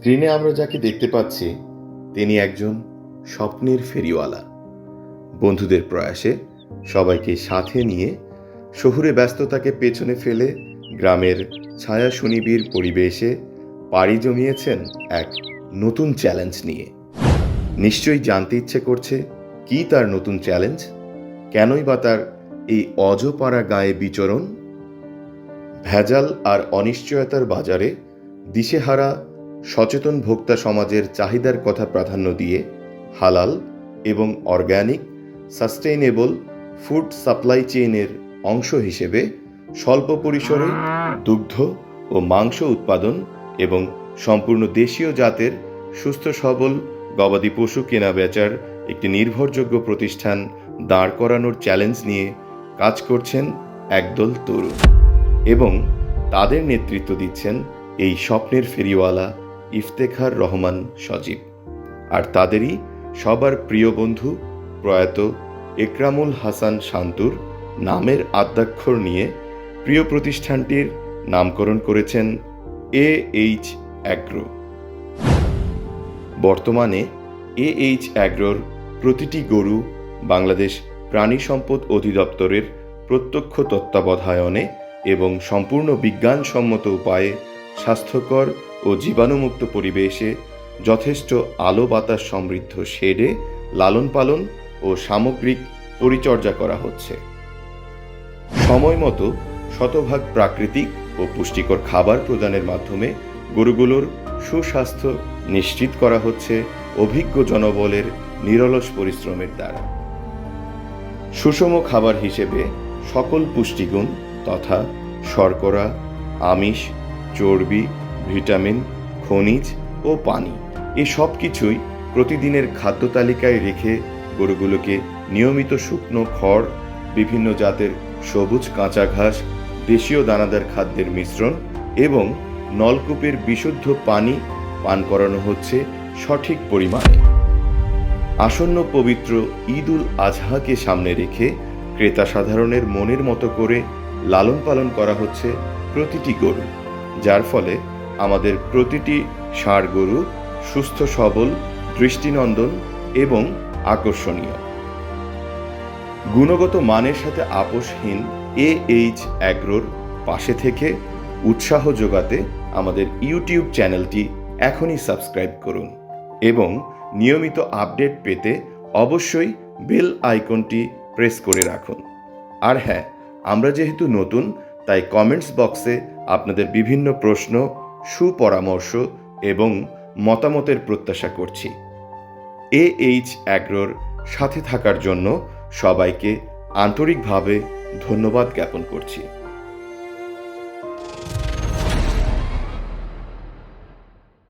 স্ক্রিনে আমরা যাকে দেখতে পাচ্ছি, তিনি একজন স্বপ্নের ফেরিওয়ালা। বন্ধুদের প্রয়াসে সবাইকে সাথে নিয়ে শহুরে ব্যস্ততাকে পেছনে ফেলে গ্রামের ছায়া সুনিবিড় পরিবেশে পাড়ি জমিয়েছেন এক নতুন চ্যালেঞ্জ নিয়ে। নিশ্চয়ই জানতে ইচ্ছে করছে কি তার নতুন চ্যালেঞ্জ? কেনই বা তার এই অজপাড়া গায়ে বিচরণ? ভেজাল আর অনিশ্চয়তার বাজারে দিশেহারা সচেতন ভোক্তা সমাজের চাহিদার কথা প্রাধান্য দিয়ে হালাল এবং অর্গ্যানিক সাস্টেইনেবল ফুড সাপ্লাই চেইনের অংশ হিসেবে স্বল্প পরিসরে দুগ্ধ ও মাংস উৎপাদন এবং সম্পূর্ণ দেশীয় জাতের সুস্থ সবল গবাদি পশু কেনা বেচার একটি নির্ভরযোগ্য প্রতিষ্ঠান দাঁড় করানোর চ্যালেঞ্জ নিয়ে কাজ করছেন একদল তরুণ এবং তাদের নেতৃত্ব দিচ্ছেন এই স্বপ্নের ফেরিওয়ালা ইফতেখার রহমান সজীব। আর তাদেরই সবার প্রিয় বন্ধু প্রয়াত একরামুল হাসান শান্তুর নামের আদ্যাক্ষর নিয়ে প্রিয় প্রতিষ্ঠানটির নামকরণ করেছেন এ এইচ অ্যাগ্রো। বর্তমানে এ এইচ অ্যাগ্রোর প্রতিটি গরু বাংলাদেশ প্রাণী সম্পদ অধিদপ্তরের প্রত্যক্ষ তত্ত্বাবধায়নে এবং সম্পূর্ণ বিজ্ঞানসম্মত উপায়ে স্বাস্থ্যকর ও জীবাণুমুক্ত পরিবেশে যথেষ্ট আলো বাতাস সমৃদ্ধ শেডে লালন পালন ও সামগ্রিক পরিচর্যা করা হচ্ছে। সময় মতো শতভাগ প্রাকৃতিক ও পুষ্টিকর খাবার প্রদানের মাধ্যমে গরুগুলোর সুস্বাস্থ্য নিশ্চিত করা হচ্ছে অভিজ্ঞ জনবলের নিরলস পরিশ্রমের দ্বারা। সুষম খাবার হিসেবে সকল পুষ্টিগুণ তথা শর্করা, আমিষ, চর্বি ভিটামিন, খনিজ ও পানি। এই সব কিছুই প্রতিদিনের খাদ্য তালিকায় রেখে গরুগুলোকে নিয়মিত শুকনো খড়, বিভিন্ন জাতের সবুজ কাঁচা ঘাস, দেশীয় দানাদার খাদ্যের মিশ্রণ এবং নলকূপের বিশুদ্ধ পানি পান করানো হচ্ছে সঠিক পরিমাণে। আসন্ন পবিত্র ঈদ উল আজহাকে সামনে রেখে ক্রেতা সাধারণের মনের মতো করে লালন পালন করা হচ্ছে প্রতিটি গরু, যার ফলে আমাদের প্রতিটি ষাঁড় গরু সুস্থ, সবল, দৃষ্টিনন্দন এবং আকর্ষণীয়। গুণগত মানের সাথে আপোষহীন এ এইচ অ্যাগ্রোর পাশে থেকে উৎসাহ যোগাতে আমাদের ইউটিউব চ্যানেলটি এখনই সাবস্ক্রাইব করুন এবং নিয়মিত আপডেট পেতে অবশ্যই বেল আইকনটি প্রেস করে রাখুন। আর হ্যাঁ আমরা যেহেতু নতুন, তাই কমেন্টস বক্সে আপনাদের বিভিন্ন প্রশ্ন সুপরামর্শ এবং মতামতের প্রত্যাশা করছি। এ এইচ অ্যাগ্রোর সাথে থাকার জন্য সবাইকে আন্তরিকভাবে ধন্যবাদ জ্ঞাপন করছি।